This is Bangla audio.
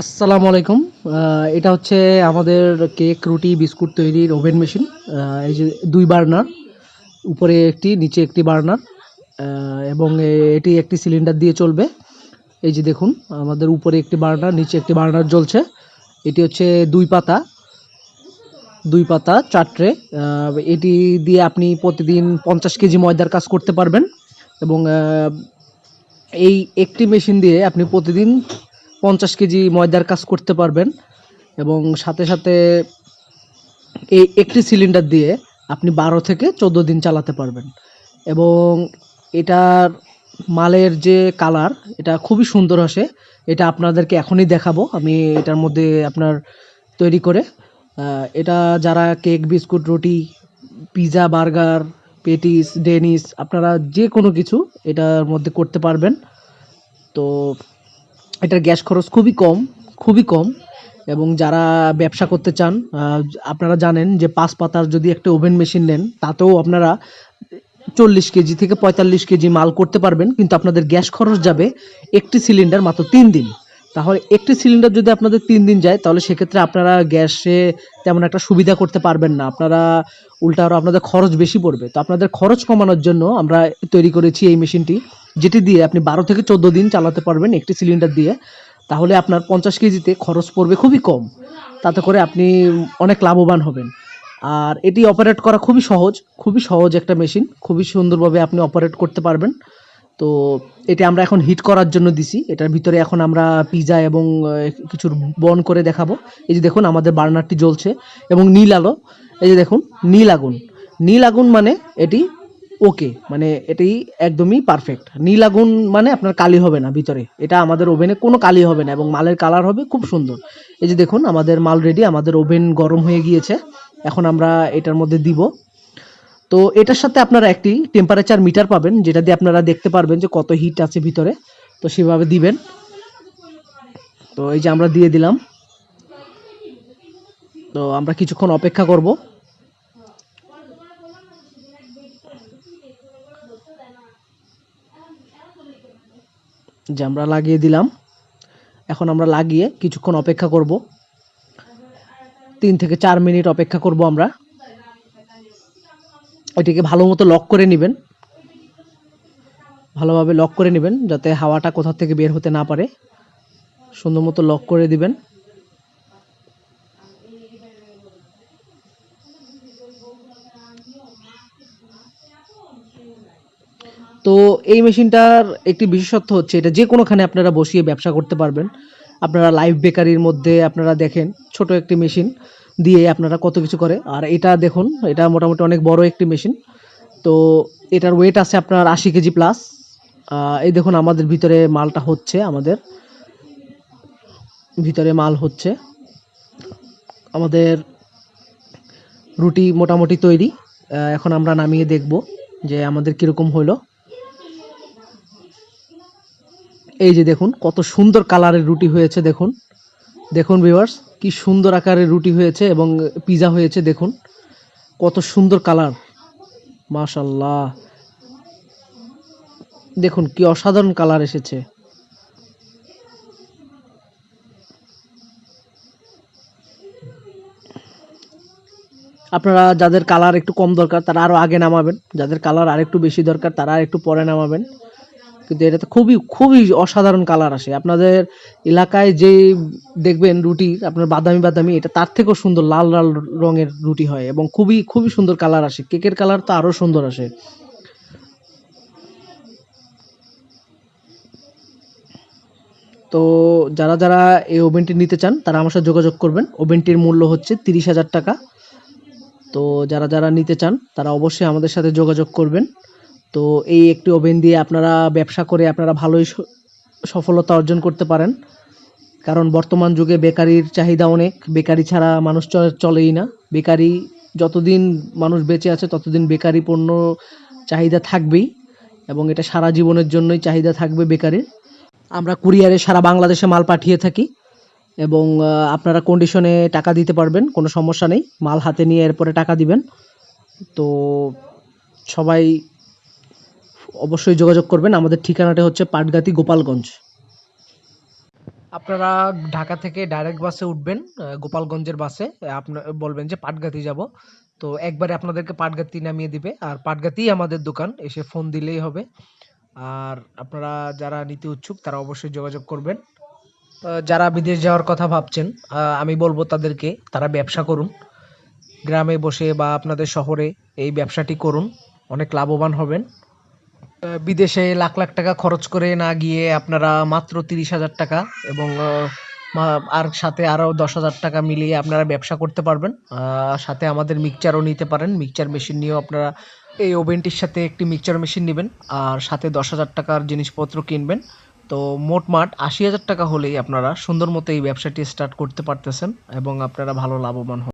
আসসালামু আলাইকুম। এটা হচ্ছে আমাদের কেক, রুটি, বিস্কুট তৈরির ওভেন মেশিন। এই যে দুই বার্নার, উপরে একটি, নিচে একটি বার্নার এবং এটি একটি সিলিন্ডার দিয়ে চলবে। এই যে দেখুন, আমাদের উপরে একটি বার্নার, নিচে একটি বার্নার জ্বলছে। এটি হচ্ছে দুই পাতা দুই পাতা চারটে এটি দিয়ে আপনি প্রতিদিন পঞ্চাশ কেজি ময়দার কাজ করতে পারবেন। এবং এই একটি মেশিন দিয়ে আপনি প্রতিদিন পঞ্চাশ কেজি ময়দার কাজ করতে পারবেন এবং সাথে সাথে এই একটি সিলিন্ডার দিয়ে আপনি বারো থেকে চোদ্দ দিন চালাতে পারবেন। এবং এটার মালের যে কালার, এটা খুবই সুন্দর আসে। এটা আপনাদেরকে এখনই দেখাবো। আমি এটার মধ্যে আপনার তৈরি করে এটা যারা কেক, বিস্কুট, রুটি পিৎজা বার্গার, পেটিস, ডেনিস, আপনারা যে কোনো কিছু এটার মধ্যে করতে পারবেন। তো এটার গ্যাস খরচ খুবই কম খুবই কম। এবং যারা ব্যবসা করতে চান আপনারা জানেন যে পাঁচ পাতার যদি একটা ওভেন মেশিন নেন, তাতেও আপনারা চল্লিশ কেজি থেকে পঁয়তাল্লিশ কেজি মাল করতে পারবেন, কিন্তু আপনাদের গ্যাস খরচ যাবে একটি সিলিন্ডার মাত্র তিন দিন। তাহলে একটি সিলিন্ডার যদি আপনাদের তিন দিন যায়, তাহলে সেক্ষেত্রে আপনারা গ্যাসে তেমন একটা সুবিধা করতে পারবেন না। আপনারা উল্টা আরও আপনাদের খরচ বেশি পড়বে। তো আপনাদের খরচ কমানোর জন্য আমরা তৈরি করেছি এই মেশিনটি, যেটি দিয়ে আপনি বারো থেকে চোদ্দ দিন চালাতে পারবেন একটি সিলিন্ডার দিয়ে। তাহলে আপনার পঞ্চাশ কেজিতে খরচ পড়বে খুবই কম। তাতে করে আপনি অনেক লাভবান হবেন। আর এটি অপারেট করা খুবই সহজ খুবই সহজ একটা মেশিন খুবই সুন্দরভাবে আপনি অপারেট করতে পারবেন। তো এটা আমরা এখন হিট করার জন্য দিছি। এটার ভিতরে এখন আমরা পিজা এবং আহ, কিছু বন করে দেখাবো। এই যে দেখুন আমাদের বার্নারটি জ্বলছে এবং নীল আলো। এই যে দেখুন নীল আগুন। নীল আগুন মানে এটি ওকে মানে এটি একদমই পারফেক্ট নীল আগুন মানে আপনার কালি হবে না ভিতরে। এটা আমাদের ওভেনে কোনো কালি হবে না এবং মালের কালার হবে খুব সুন্দর। এই যে দেখুন আমাদের মাল রেডি আমাদের ওভেন গরম হয়ে গিয়েছে। এখন আমরা এটার মধ্যে দিব। তো এটার সাথে আপনারা একটি টেম্পারেচার মিটার পাবেন, যেটা দিয়ে আপনারা দেখতে পারবেন যে কত হিট আছে ভিতরে। তো সেভাবে দিবেন। তো এই যে আমরা দিয়ে দিলাম। তো আমরা কিছুক্ষণ অপেক্ষা করব। যে আমরা লাগিয়ে দিলাম। এখন আমরা লাগিয়ে কিছুক্ষণ অপেক্ষা করব। তিন থেকে চার মিনিট অপেক্ষা করব আমরা। এটিকে ভালো মতো লক করে নেবেন। ভালোভাবে লক করে নেবেন, যাতে হাওয়াটা কোথা থেকে বের হতে না পারে। সুন্দর মতো লক করে দিবেন। তো এই মেশিনটার একটি বিশেষত্ব হচ্ছে, এটা যে কোনোখানে আপনারা বসিয়ে ব্যবসা করতে পারবেন। আপনারা লাইভ বেকারির মধ্যে আপনারা দেখেন, ছোট একটি মেশিন। দিয়ে আপনারা কত কিছু করে। আর এটা দেখুন, এটা মোটামুটি অনেক বড় একটি মেশিন। তো এটার ওয়েট আছে আপনার আশি কেজি প্লাস এই দেখুন আমাদের ভিতরে মালটা হচ্ছে আমাদের। ভিতরে মাল হচ্ছে। আমাদের রুটি মোটামুটি তৈরি। এখন আমরা নামিয়ে দেখব যে আমাদের কীরকম হলো। এই যে দেখুন, কত সুন্দর কালারের রুটি হয়েছে, দেখুন। দেখুন ভিউয়ার্স কি সুন্দর আকারে রুটি হয়েছে এবং পিজা হয়েছে, দেখুন। কত সুন্দর কালার। মাশাল্লাহ দেখুন, কি অসাধারণ কালার এসেছে। আপনারা যাদের কালার একটু কম দরকার, তারা আরও আগে নামাবেন। যাদের কালার আর একটু বেশি দরকার, তারা আর একটু পরে নামাবেন। কিন্তু এটাতে খুবই খুবই অসাধারণ কালার আসে। আপনাদের এলাকায় যে দেখবেন রুটি, আপনার বাদামি বাদামি, এটা তার থেকেও সুন্দর লাল লাল রঙের রুটি হয় এবং খুবই খুবই সুন্দর কালার আসে। কেকের কালার তো আরও সুন্দর আসে। তো যারা যারা এই ওভেনটি নিতে চান, তারা আমার সাথে যোগাযোগ করবেন। ওভেনটির মূল্য হচ্ছে তিরিশ হাজার টাকা। তো যারা যারা নিতে চান, তারা অবশ্যই আমাদের সাথে যোগাযোগ করবেন। তো এই একটি ওভেন দিয়ে আপনারা ব্যবসা করে আপনারা ভালোই সফলতা অর্জন করতে পারেন। কারণ বর্তমান যুগে বেকারির চাহিদা অনেক, বেকারি ছাড়া মানুষ চলেই না। বেকারি যতদিন মানুষ বেঁচে আছে, ততদিন বেকারি পণ্য চাহিদা থাকবেই এবং এটা সারা জীবনের জন্যই চাহিদা থাকবে বেকারির। আমরা কুরিয়ারে সারা বাংলাদেশে মাল পাঠিয়ে থাকি এবং আপনারা কন্ডিশনে টাকা দিতে পারবেন, কোনো সমস্যা নেই। মাল হাতে নিয়ে এরপরে টাকা দিবেন। তো সবাই অবশ্যই যোগাযোগ করবেন। আমাদের ঠিকানাটা হচ্ছে পাটগাতি, গোপালগঞ্জ। আপনারা ঢাকা থেকে ডাইরেক্ট বাসে উঠবেন গোপালগঞ্জের বাসে। আপনার বলবেন যে পাটগাতি যাব। তো একবারে আপনাদেরকে পাটগাতি নামিয়ে দিবে। আর পাটগাতিই আমাদের দোকান, এসে ফোন দিলেই হবে। আর আপনারা যারা নিতে উৎসুক, তারা অবশ্যই যোগাযোগ করবেন। যারা বিদেশ যাওয়ার কথা ভাবছেন আমি বলব তাদেরকে, তারা ব্যবসা করুন। গ্রামে বসে বা আপনাদের শহরে এই ব্যবসাটি করুন। অনেক লাভবান হবেন। বিদেশে লাখ লাখ টাকা খরচ করে না গিয়ে আপনারা মাত্র তিরিশ হাজার টাকা এবং আর সাথে আরও দশ হাজার টাকা মিলিয়ে আপনারা ব্যবসা করতে পারবেন। সাথে আমাদের মিক্সচারও নিতে পারেন। মিক্সচার মেশিন নিয়েও আপনারা এই ওভেনটির সাথে একটি মিক্সচার মেশিন নেবেন আর সাথে দশ হাজার টাকার জিনিসপত্র কিনবেন। তো মোটমাট আশি হাজার টাকা হলেই আপনারা সুন্দর মতো এই ব্যবসাটি স্টার্ট করতে পারতেছেন এবং আপনারা ভালো লাভবান হবেন।